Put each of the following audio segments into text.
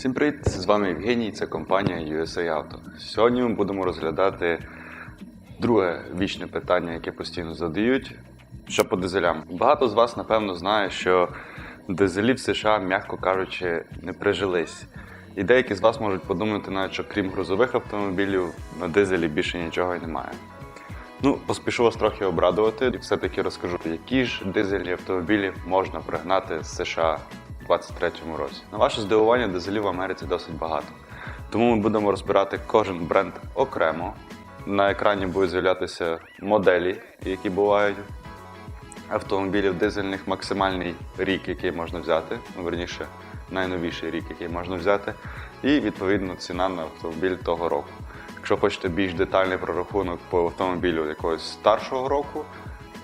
Всім привіт! З вами Євгеній, це компанія USA Auto. Сьогодні ми будемо розглядати друге вічне питання, яке постійно задають. Що по дизелям? Багато з вас, напевно, знає, що дизелі в США, м'яко кажучи, не прижились. І деякі з вас можуть подумати, навіть, що крім грузових автомобілів, на дизелі більше нічого і немає. Ну, поспішу вас трохи обрадувати і все-таки розкажу, які ж дизельні автомобілі можна пригнати з США 2023 році. На ваше здивування, дизелів в Америці досить багато. Тому ми будемо розбирати кожен бренд окремо. На екрані будуть з'являтися моделі, які бувають автомобілів дизельних, максимальний рік, який можна взяти, ну, верніше, найновіший рік, який можна взяти, і відповідно ціна на автомобіль того року. Якщо хочете більш детальний прорахунок по автомобілю якогось старшого року,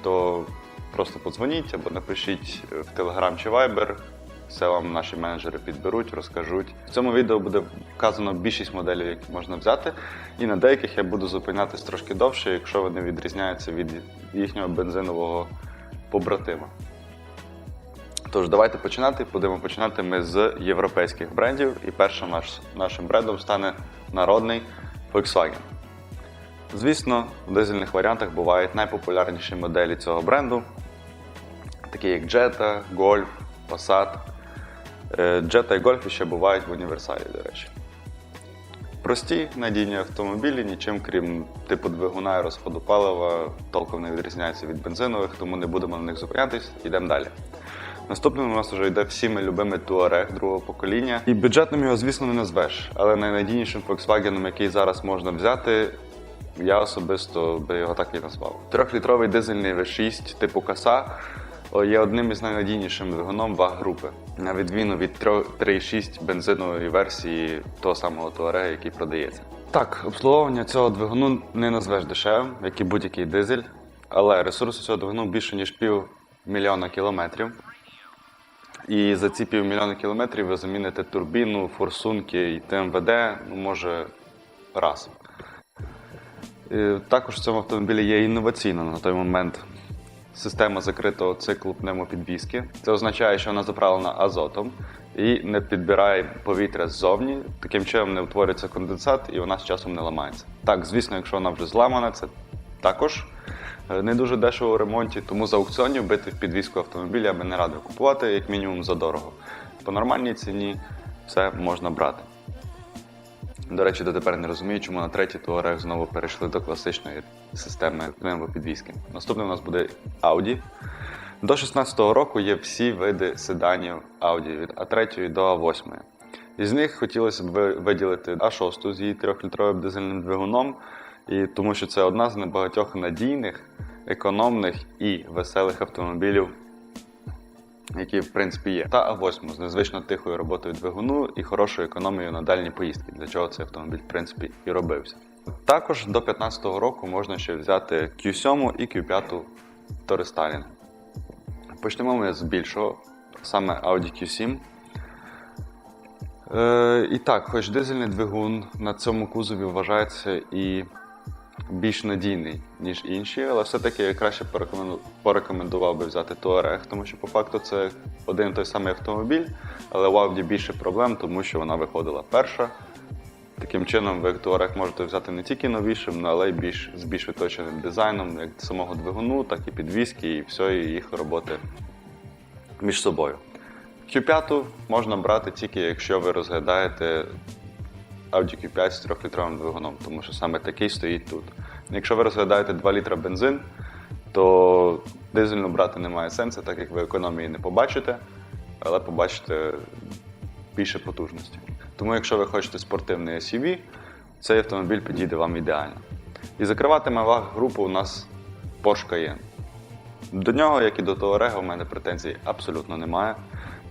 то просто подзвоніть або напишіть в Telegram чи Viber. Все вам наші менеджери підберуть, розкажуть. В цьому відео буде вказано більшість моделей, які можна взяти, і на деяких я буду зупинятись трошки довше, якщо вони відрізняються від їхнього бензинового побратима. Тож, давайте починати. Будемо починати ми з європейських брендів. І першим наш, нашим брендом стане народний Volkswagen. Звісно, в дизельних варіантах бувають найпопулярніші моделі цього бренду, такі як Jetta, Golf, Passat. Е, Jetta і Golf ще бувають в універсалі, до речі. Прості надійні автомобілі, нічим крім типу двигуна і розходу палива, толком не відрізняються від бензинових, тому не будемо на них зупинятись, йдемо далі. Наступним у нас вже йде всіми любимий Touareg другого покоління. І бюджетним його, звісно, не назвеш, але найнадійнішим Volkswagen, який зараз можна взяти, я особисто би його так і назвав. Трьохлітровий дизельний V6 типу Каса є одним із найнадійнішим двигуном ваг групи, на відміну від 3,6 бензинової версії того самого Touareg, який продається. Так, обслуговування цього двигуну не назвеш дешевим, як і будь-який дизель, але ресурс цього двигуну більше ніж пів мільйона кілометрів. І за ці півмільйона кілометрів ви заміните турбіну, форсунки і ТМВД, ну, може, раз. І також в цьому автомобілі є інноваційна на той момент система закритого циклу пневмопідвізки. Це означає, що вона заправлена азотом і не підбирає повітря ззовні. Таким чином не утворюється конденсат і вона з часом не ламається. Так, звісно, якщо вона вже зламана, це також е, не дуже дешево у ремонті, тому за аукціонів бити в підвізку автомобіля я би не радив купувати, як мінімум за дорого. По нормальній ціні все можна брати. До речі, дотепер не розумію, чому на третій Touareg знову перейшли до класичної системи пневмопідвізки. Наступний у нас буде Audi. До 16-го року є всі види седанів Audi від А3 до А8. Із них хотілося б виділити А6 з її 3-літровим дизельним двигуном, і тому що це одна з небагатьох надійних, економних і веселих автомобілів які в принципі є, та А8 з незвично тихою роботою двигуну і хорошою економією на дальні поїздки, для чого цей автомобіль в принципі і робився. Також до 2015 року можна ще взяти Q7 і Q5 Touring. Почнемо ми з більшого, саме Audi Q7. Е, І так, хоч дизельний двигун на цьому кузові вважається і більш надійний, ніж інші, але все-таки я краще порекомендував би взяти Touareg, тому що по факту це один той самий автомобіль, але у Audi більше проблем, тому що вона виходила перша. Таким чином, ви Touareg можете взяти не тільки новішим, але й більш, з більш виточеним дизайном, як самого двигуну, так і підвіски, і всієї їх роботи між собою. Q5 можна брати тільки, якщо ви розглядаєте Audi Q5 з 3-літровим двигуном, тому що саме такий стоїть тут. Якщо ви розглядаєте 2 літра бензин, то дизельну брати немає сенсу, так як ви економії не побачите, але побачите більше потужності. Тому, якщо ви хочете спортивний SUV, цей автомобіль підійде вам ідеально. І закриватиме ваг групу у нас Porsche Cayenne. До нього, як і до Touareg, у мене претензій абсолютно немає.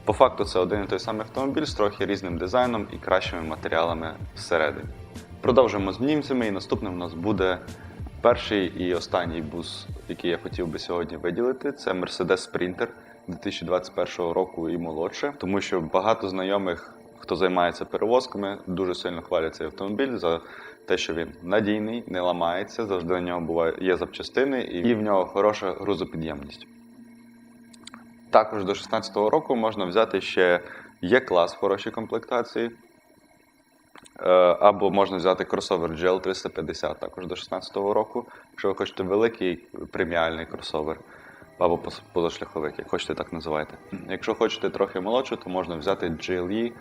По факту це один і той самий автомобіль з трохи різним дизайном і кращими матеріалами всередині. Продовжуємо з німцями, і наступним у нас буде перший і останній бус, який я хотів би сьогодні виділити. Це Mercedes Sprinter 2021 року і молодше, тому що багато знайомих, хто займається перевозками, дуже сильно хвалять цей автомобіль за те, що він надійний, не ламається, завжди на нього буває є запчастини, і в нього хороша грузопідємність. Також до 2016 року можна взяти ще Є клас в хорошій комплектації. Е, Або можна взяти кросовер GL 350 також до 16-го року, якщо ви хочете великий преміальний кросовер. Або позашляховик, як хочете, так називайте. Якщо хочете трохи молодше, то можна взяти GLE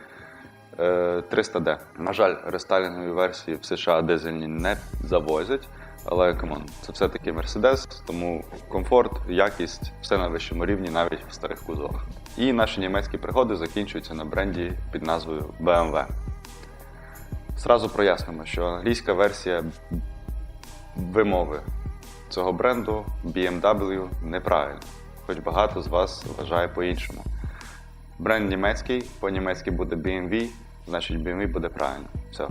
е, 300D. На жаль, рестайлінгові версії в США дизельні не завозять, але камон, це все-таки Mercedes, тому комфорт, якість, все на вищому рівні, навіть в старих кузовах. І наші німецькі пригоди закінчуються на бренді під назвою BMW. Зразу прояснимо, що англійська версія вимови цього бренду BMW неправильна, хоч багато з вас вважає по-іншому. Бренд німецький, по-німецьки буде BMW, значить BMW буде правильно. Все,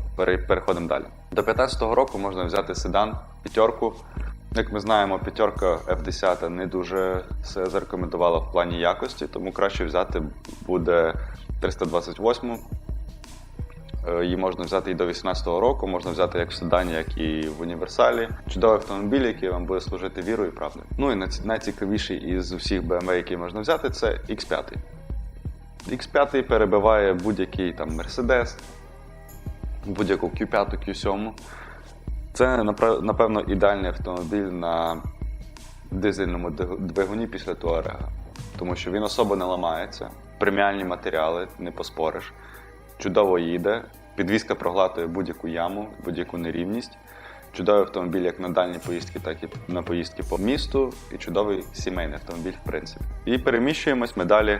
переходимо далі. До 15-го року можна взяти седан, п'ятерку. Як ми знаємо, п'ятерка F10 не дуже себе зарекомендувала в плані якості, тому краще взяти буде 328 Е, Її можна взяти і до 18-го року, можна взяти як в седані, як і в універсалі. Чудовий автомобіль, який вам буде служити вірою і правдою. Ну і найцікавіший із усіх BMW, який можна взяти, це X5. X5 перебиває будь-який там Mercedes, будь-яку Q5, Q7. Це напевно ідеальний автомобіль на дизельному двигуні після Туарега, тому що він особо не ламається, преміальні матеріали, не поспориш, чудово їде, підвізка проглатує будь-яку яму, будь-яку нерівність. Чудовий автомобіль як на дальні поїздки, так і на поїздки по місту, і чудовий сімейний автомобіль, в принципі. І переміщуємось ми далі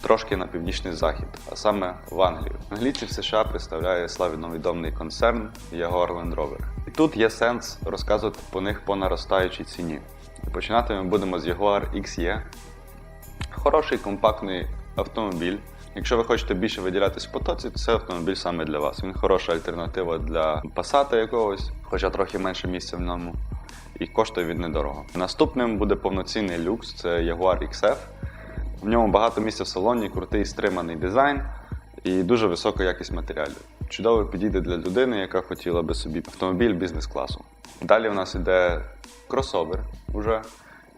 трошки на північний захід, а саме в Англію. Англійці в США представляє славіновідомий концерн Jaguar Land Rover. І тут є сенс розказувати по них по наростаючій ціні. І починати ми будемо з Jaguar XE. Хороший компактний автомобіль. Якщо ви хочете більше виділятись в потоці, то це автомобіль саме для вас. Він хороша альтернатива для Passat якогось, хоча трохи менше місця в ньому. І коштує він недорого. Наступним буде повноцінний люкс, це Jaguar XF. В ньому багато місця в салоні, крутий стриманий дизайн і дуже висока якість матеріалів. Чудово підійде для людини, яка хотіла би собі автомобіль бізнес-класу. Далі у нас іде кросовер уже.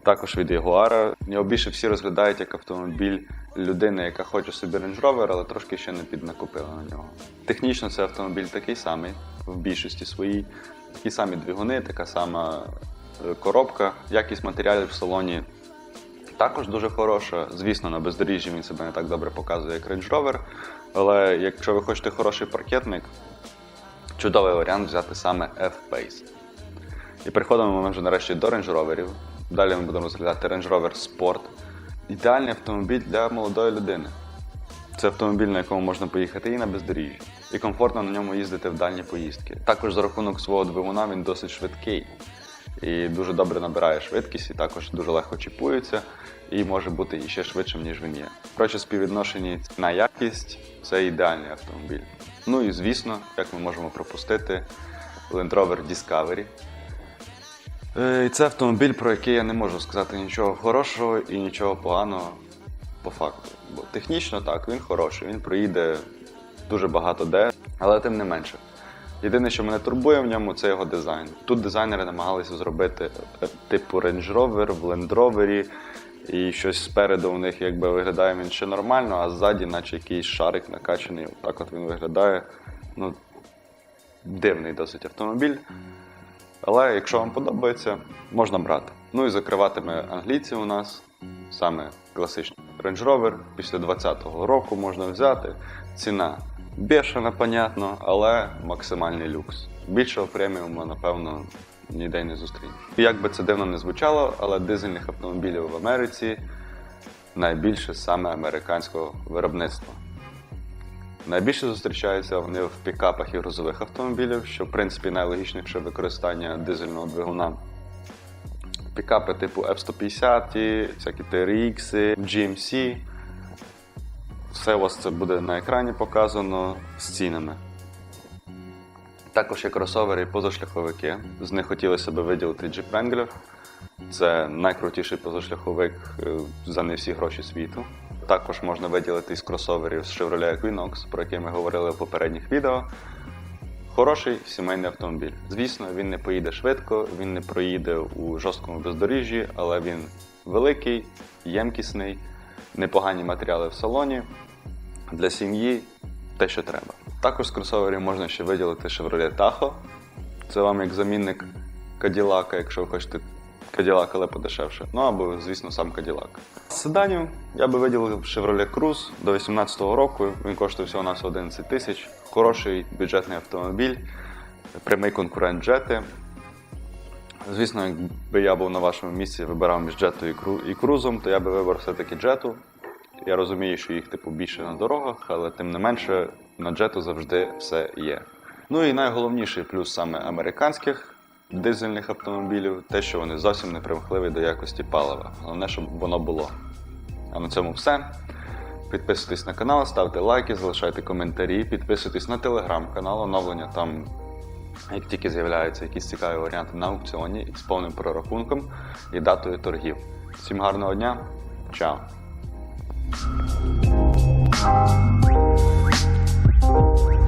Також від Ягуара. Його більше всі розглядають як автомобіль людини, яка хоче собі Range Rover, але трошки ще не піднакупила на нього. Технічно це автомобіль такий самий в більшості своїй. Такі самі двигуни, така сама е, коробка, якість матеріалів в салоні також дуже хороша. Звісно, на бездоріжжі він себе не так добре показує, як Range Rover. Але якщо ви хочете хороший паркетник, чудовий варіант взяти саме F-Pace. І переходимо ми вже нарешті до Range Roverів. Далі ми будемо розглядати Range Rover Sport. Ідеальний автомобіль для молодої людини. Це автомобіль, на якому можна поїхати і на бездоріжжя, і комфортно на ньому їздити в дальні поїздки. Також за рахунок свого двигуна він досить швидкий і дуже добре набирає швидкість, і також дуже легко чіпується, і може бути іще швидшим, ніж він є. Коротше, співвідношенні на якість це ідеальний автомобіль. Ну і звісно, як ми можемо пропустити, Land Rover Discovery. Е, І це автомобіль, про який я не можу сказати нічого хорошого і нічого поганого по факту. Бо технічно так, він хороший, він проїде дуже багато де, але тим не менше. Єдине, що мене турбує в ньому, це його дизайн. Тут дизайнери намагалися зробити е, типу Range Rover в Land Rover, і щось спереду у них якби виглядає він ще нормально, а ззаді, наче якийсь шарик накачаний. Так от він виглядає. Ну, дивний досить автомобіль. Але якщо вам подобається, можна брати. Ну і закриватиме англійці у нас саме класичний Range Rover. Після 2020 року можна взяти. Ціна бешена, понятно, але максимальний люкс. Більшого преміуму, напевно, ніде не зустрінеш. Як би це дивно не звучало, але дизельних автомобілів в Америці найбільше саме американського виробництва. Найбільше зустрічаються вони в пікапах і грузових автомобілів, що в принципі найлогічніше використання дизельного двигуна. Пікапи типу F-150, всякі TRX, GMC. Все у вас це буде на екрані показано з цінами. Також є кросовери і позашляховики. З них хотілося б виділити Jeep Wrangler. Це найкрутіший позашляховик е, за не всі гроші світу. Також можна виділити із кросоверів з Chevrolet Equinox, про який ми говорили в попередніх відео. Хороший сімейний автомобіль. Звісно, він не поїде швидко, він не проїде у жорсткому бездоріжжі, але він великий, ємкісний, непогані матеріали в салоні. Для сім'ї те, що треба. Також з кросоверів можна ще виділити Chevrolet Tahoe. Це вам як замінник Каділака, якщо ви хочете Каділак, але подешевше. Ну або, звісно, сам Каділак. З седанів я би виділив Chevrolet Cruze до 2018 року. Він коштує всього на 11 тисяч. Хороший бюджетний автомобіль, прямий конкурент Jetta. Звісно, якби я був на вашому місці, вибирав між джетою і крузом, то я би вибрав все-таки джету. Я розумію, що їх типу більше на дорогах, але тим не менше на джету завжди все є. Ну і найголовніший плюс саме американських дизельних автомобілів те, що вони зовсім не примхливі до якості палива. Головне, щоб воно було. А на цьому все. Підписуйтесь на канал, ставте лайки, залишайте коментарі, підписуйтесь на телеграм-канал, оновлення там як тільки з'являються якісь цікаві варіанти на аукціоні з повним прорахунком і датою торгів. Всім гарного дня, чао! Thank you.